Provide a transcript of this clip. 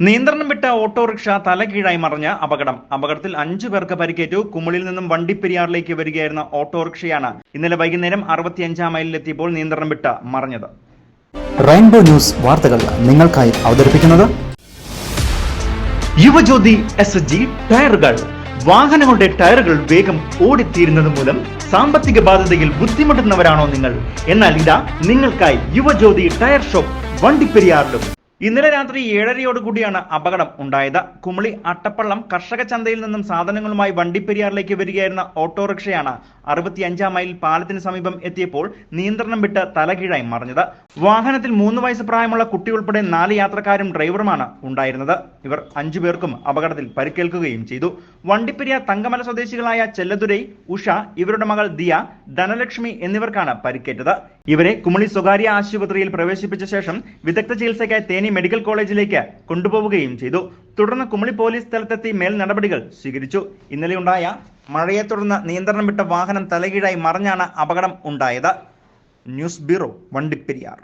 നിയന്ത്രണം വിട്ട ഓട്ടോറിക്ഷ തലകീഴായി മറിഞ്ഞ അപകടം. അപകടത്തിൽ അഞ്ചു പേർക്ക് പരിക്കേറ്റു. കുമളിൽ നിന്നും വണ്ടിപ്പെരിയാറിലേക്ക് വരികയായിരുന്ന ഓട്ടോറിക്ഷയാണ് ഇന്നലെ വൈകുന്നേരം അറുപത്തിയഞ്ചാം മൈലിലെത്തിയപ്പോൾ നിയന്ത്രണം വിട്ട മറിഞ്ഞത്. റെയിൻബോ ന്യൂസ് വാർത്തകൾ നിങ്ങൾക്കായി അവതരിപ്പിക്കുന്നത് യുവജ്യോതി എസ് ജി ടയറുകൾ. വാഹനങ്ങളുടെ ടയറുകൾ വേഗം ഓടിത്തീരുന്നത് മൂലം സാമ്പത്തിക ബാധ്യതയിൽ ബുദ്ധിമുട്ടുന്നവരാണോ നിങ്ങൾ? എന്നാൽ ഇതാ നിങ്ങൾക്കായി യുവജ്യോതി ടയർ ഷോപ്പ് വണ്ടിപ്പെരിയാറിലും. ഇന്നലെ രാത്രി ഏഴരയോടുകൂടിയാണ് അപകടം ഉണ്ടായത്. കുമളി അട്ടപ്പള്ളം കർഷക ചന്തയിൽ നിന്നും സാധനങ്ങളുമായി വണ്ടിപ്പെരിയാറിലേക്ക് വരികയായിരുന്ന ഓട്ടോറിക്ഷയാണ് അറുപത്തിയഞ്ചാം മൈൽ പാലത്തിന് സമീപം എത്തിയപ്പോൾ നിയന്ത്രണം വിട്ട് തലകീഴായി മറിഞ്ഞത്. വാഹനത്തിൽ മൂന്ന് വയസ്സ് പ്രായമുള്ള കുട്ടി ഉൾപ്പെടെ നാല് യാത്രക്കാരും ഡ്രൈവറുമാണ് ഉണ്ടായിരുന്നത്. ഇവർ അഞ്ചു പേർക്കും അപകടത്തിൽ പരിക്കേൽക്കുകയും ചെയ്തു. വണ്ടിപ്പെരിയാർ തങ്കമല സ്വദേശികളായ ചെല്ലതുരൈ ഉഷ ഇവരുടെ മകൾ ദിയ ധനലക്ഷ്മി എന്നിവർക്കാണ് പരിക്കേറ്റത്. ഇവരെ കുമളി സ്വകാര്യ ആശുപത്രിയിൽ പ്രവേശിപ്പിച്ച ശേഷം വിദഗ്ധ ചികിത്സയ്ക്കായി തേനി മെഡിക്കൽ കോളേജിലേക്ക് കൊണ്ടുപോവുകയും ചെയ്തു. തുടർന്ന് കുമളി പോലീസ് സ്ഥലത്തെത്തി മേൽ നടപടികൾ സ്വീകരിച്ചു. ഇന്നലെ ഉണ്ടായ മഴയെ തുടർന്ന് നിയന്ത്രണം വിട്ട വാഹനം തലകീഴായി മറിഞ്ഞാണ് അപകടം ഉണ്ടായത്. News bureau Vandiperiyar.